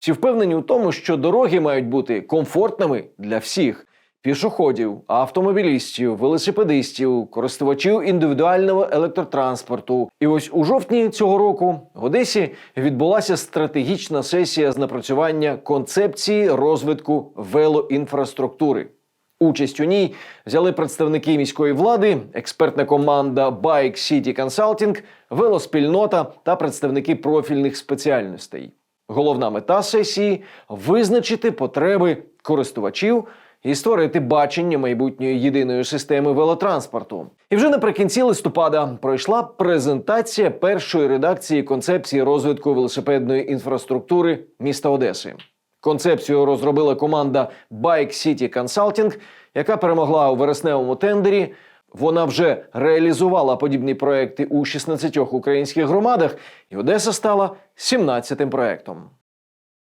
Всі впевнені у тому, що дороги мають бути комфортними для всіх пішоходів, автомобілістів, велосипедистів, користувачів індивідуального електротранспорту. І ось у жовтні цього року в Одесі відбулася стратегічна сесія з напрацювання концепції розвитку велоінфраструктури. Участь у ній взяли представники міської влади, експертна команда Bike City Consulting, велоспільнота та представники профільних спеціальностей. Головна мета сесії визначити потреби користувачів і створити бачення майбутньої єдиної системи велотранспорту. І вже наприкінці листопада пройшла презентація першої редакції концепції розвитку велосипедної інфраструктури міста Одеси. Концепцію розробила команда Bike City Consulting, яка перемогла у вересневому тендері. Вона вже реалізувала подібні проекти у 16 українських громадах, і Одеса стала 17-тим проектом.